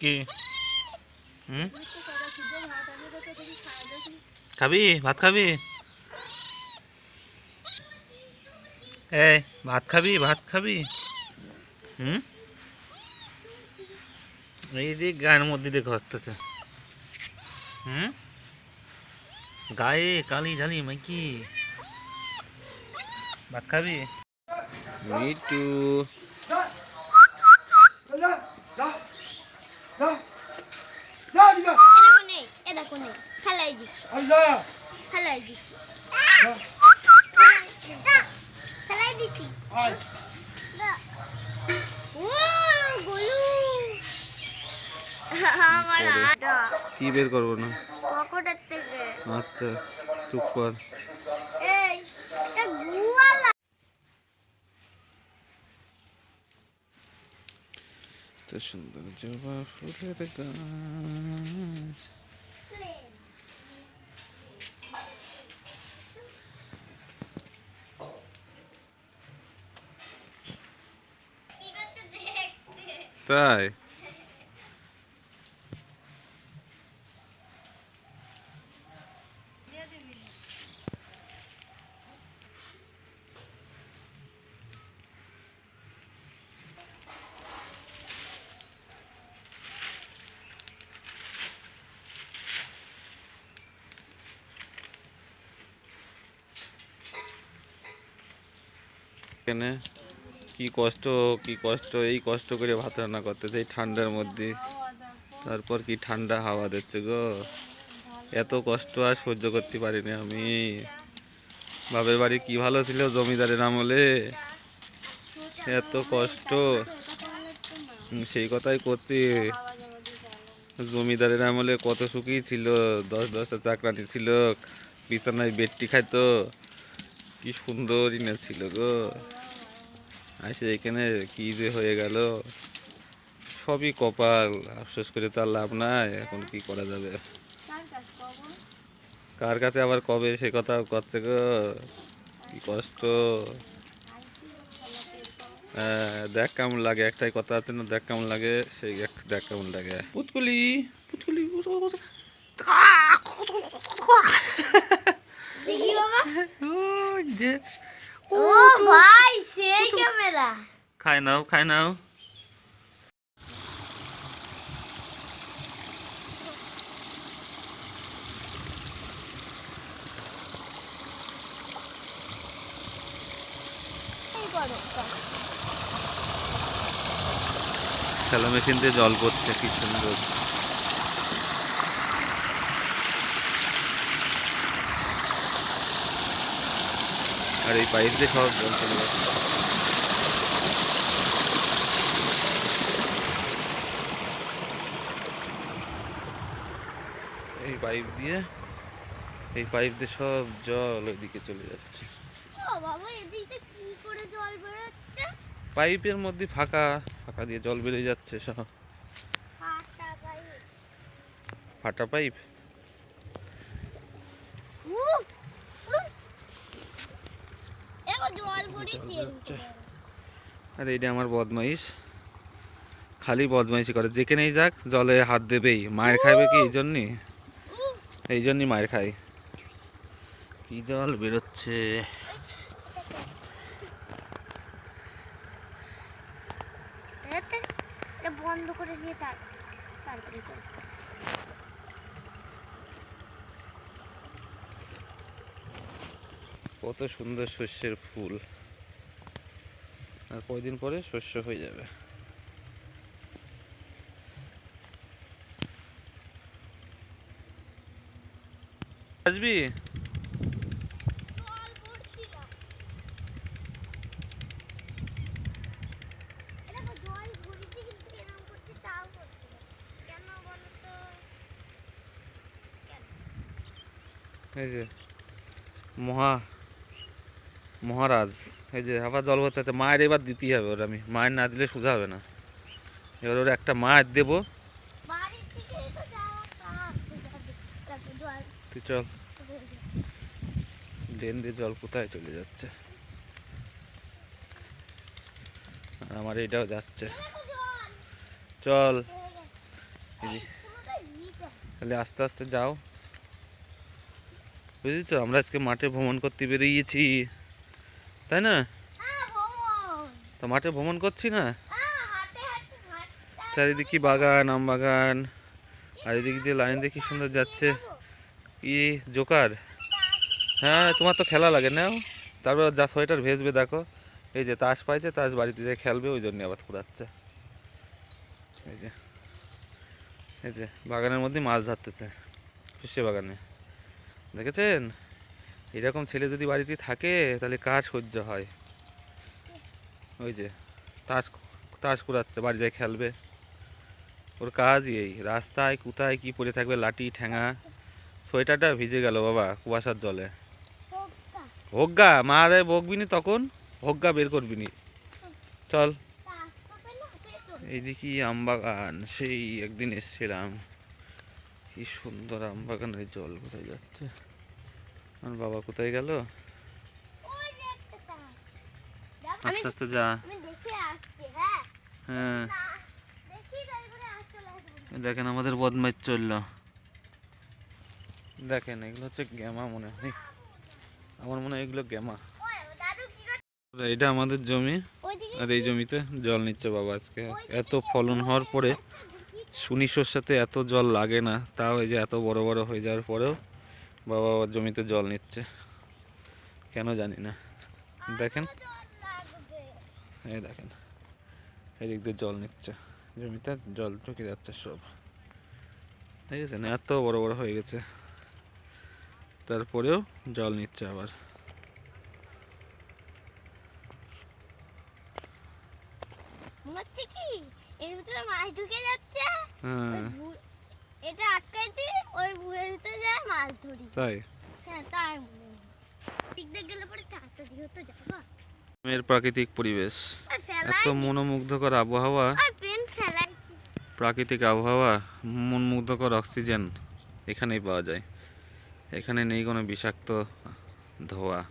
কি? হুম? খাবি? ভাত খাবি? এই, ভাত খাবি ভাত খাবি? হুম? এই যে গায়ের মধ্যে দিয়ে ঘসতেছে হুম? গায়ে কালি ঝালি মাইকি। ভাত খাবি? মিটু এটা কোনে এটা কোনে ফেলাই দিচ্ছি। ফেলাই কি বের করব না? পকেটের থেকে। আচ্ছা চুপ কর। এই এটা গুয়ালা। তো সুন্দর জবা ফুলের গাছ ঠিক আছে দেখতে তাই এখানে কি কষ্ট কি কষ্ট, এই কষ্ট করে ভাত রান্না করতেছে এই ঠান্ডার মধ্যে। তারপর কি ঠান্ডা হাওয়া দিচ্ছে গো। এত কষ্ট আর সহ্য করতে পারিনি আমি। বাপের বাড়ি কি ভালো ছিল জমিদারের আমলে? এত কষ্ট। সেই কথাই করছি জমিদারের আমলে কত সুখী ছিল। দশ দশটা চাকরানি ছিল। বিছানায় বেডটি খাইতো। কি সুন্দর ইনা ছিল গো। আসে এখানে কি যে হয়ে গেল? সবই কপাল। আফসোস করে তো আর লাভ নাই। এখন কি করা যাবে? কার কাছে আবার কবে? সে কথা করছে গো। কি কষ্ট। হ্যাঁ, দেখ কেমন লাগে। একটাই কথা আছে না দেখ কেমন লাগে। সেই এক- দেখ কেমন লাগে। পুতকুলি পুতকুলি দেখি বাবা ওই যে ও ভাই সেই ক্যামেরা খাই নাও খাই নাও এই মেশিন দিয়ে জল পড়ছে, কি সুন্দর। আর এই পাইপ দিয়ে সব জল চলে যাচ্ছে। পাইপ দিয়ে এই পাইপ দিয়ে সব জল ওইদিকে চলে যাচ্ছে। পাইপের মধ্যে ফাঁকা ফাঁকা দিয়ে জল বেরিয়ে যাচ্ছে সব। ফাটা পাইপ। আর এইটা আমার বদমাইশ। খালি বদমাইশি করে। যেখানেই যাক জলে হাত দেবেই। মায়ের খাইবে কি এই জন্যই উহ, এই জন্যই মায়ের খাই। কি জল বেরোচ্ছে? বন্ধ করে নিয়ে তার তারপরে কত সুন্দর শস্যের ফুল। আর কয়দিন পরে শস্য হয়ে যাবে আসবি জল পড়ছিল। এ দেখো জল ঘুরেছে কিন্তু এরকম করছে তাও করছিল। কেন বলো তো? কেন? এই যে, মহা, মহারাজ, এই যে, আবার জল ভরতে আছে। মায়ের এবার দিতেই হবে ওর, আমি মায়ের না দিলে সোজা হবে না। এবার ওর একটা মায়ের দেবো বাড়ির থেকে তো যাওয়া কাজ যাবে। তারপর জল তুই চল ড্রেন দিয়ে জল কোথায় চলে যাচ্ছে? আর আমার এটাও যাচ্ছে। চল। তাহলে আস্তে আস্তে যাও। বুঝেছ? আমরা আজকে মাঠে ভ্রমণ করতে বেরিয়েছি। তাই না? তো মাঠে ভ্রমণ করছি না? চারিদিকে বাগান, আম বাগান, আর এদিক দিয়ে লাইন দিয়ে কি সুন্দর যাচ্ছে। কি জোকার। হ্যাঁ তোমার তো খেলা লাগে না তারপর যা সোয়েটার ভেজবে, দেখো। এই যে তাস পাইছে, তাস বাড়িতে যে খেলবে, ওই জন্য আবার কুড়াচ্ছে এই যে এই যে, বাগানের মধ্যে মাছ ধরতেছে সর্ষে বাগানে। দেখেছেন? এরকম ছেলে যদি বাড়িতে থাকে, তাহলে কার সহ্য হয়? ওই যে, তাস তাস কুড়াচ্ছে বাড়ি যায় খেলবে। ওর কাজই এই, রাস্তায় কোথায় কি পড়ে থাকবে, লাঠি ঠ্যাঙা সোয়েটারটা ভিজে গেল বাবা কুয়াশার জলে। হোগগা। মা দেয় বকবিনি তখন? হোগগা বের করবিনি। চল। এইদিকে আমবাগান সেই একদিন এসেছিলাম। কি সুন্দর আমবাগানের জল কোথায় যাচ্ছে? আর বাবা কোথায় গেল? আস্তে আস্তে যা। হ্যাঁ? হ্যাঁ। না দেখেন আমাদের বদমাইশ চলল। দেখেন, এগুলো হচ্ছে গ্যামা মনে হয়। আমার মনে হয় এগুলো গ্যামা। করছে এটা আমাদের জমি, আর এই জমিতে জল নিচ্ছে বাবা আজকে। এত ফলন হওয়ার পরে শুনি সাথে এত জল লাগে না, তাও এই যে এত বড় বড় হয়ে যাওয়ার পরেও বাবা আবার জমিতে জল নিচ্ছে। কেন জানি না। দেখেন। এই দেখেন, এদিক দিয়ে জল নিচ্ছে। জমিতে জল ঢুকে যাচ্ছে সব। ঠিক আছে, না, এত বড় বড় হয়ে গেছে। তারপরেও জল নিচ্ছে আবার। এর ভিতরে মাছ ঢুকে যাচ্ছে। হ্যাঁ। এটা আটকাই দিই ওই বুয়ের ভিতরে যায় মাছ ধরি। তাই? হ্যাঁ তাই দিক গেলে পরে তাড়াতাড়ি হতো যাব। প্রাকৃতিক পরিবেশ। এত মনোমুগ্ধকর আবহাওয়া। প্রাকৃতিক আবহাওয়া মনমুগ্ধকর অক্সিজেন এখানেই পাওয়া যায়। এখানে নেই কোনো বিষাক্ত ধোয়া।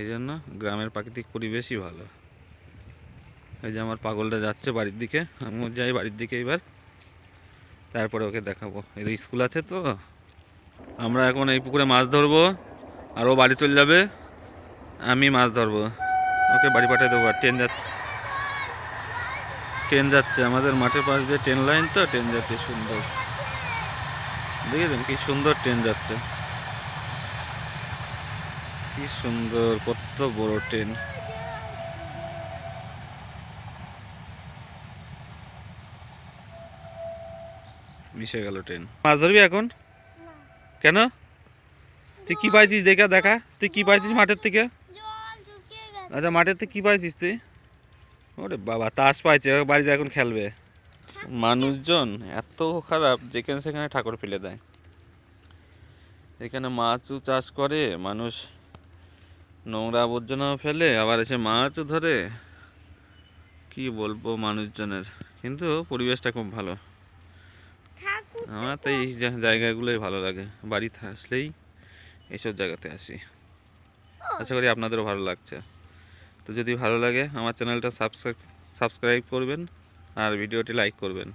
এই জন্য গ্রামের প্রাকৃতিক পরিবেশই ভালো। এই যে আমার পাগলটা যাচ্ছে বাড়ির দিকে, আমিও যাই বাড়ির দিকে এবার। তারপরে ওকে দেখাবো। এর স্কুল আছে তো। আমরা এখন এই পুকুরে মাছ ধরবো, আর ও বাড়ি চলে যাবে, আমি মাছ ধরবো। ওকে বাড়ি পাঠিয়ে দেবো, আর ট্রেন যাচ্ছে। ট্রেন যাচ্ছে, আমাদের মাঠের পাশ দিয়ে ট্রেন লাইন তো, ট্রেন যাচ্ছে, সুন্দর। দেখেছেন কি সুন্দর ট্রেন যাচ্ছে। কি সুন্দর, কত বড় ট্রেন। মিশে গেল ট্রেন। মাছ ধরবি এখন? কেন? তুই কি পাইছিস? দেখা দেখা। তুই কি পাইছিস মাঠের থেকে? আচ্ছা মাঠের থেকে কি পাইছিস তুই? ওরে বাবা, তাস পাইছে ও বাড়ি যা, এখন খেলবে। মানুষজন এত খারাপ যেখানে সেখানে ঠাকুর ফেলে দেয়। এখানে মাছও চাষ করে মানুষ নোংরা আবর্জনাও ফেলে আবার এসে মাছও ধরে। কি বলব মানুষজনের? কিন্তু পরিবেশটা খুব ভালো। আমার তো এই জায়গাগুলোই ভালো লাগে। বাড়িতে আসলেই এইসব জায়গাতে আসি। আশা করি আপনাদেরও ভালো লাগছে। তো যদি ভালো লাগে আমার চ্যানেলটা সাবস্ক্রাইব সাবস্ক্রাইব করবেন। আর ভিডিওটি লাইক করবেন।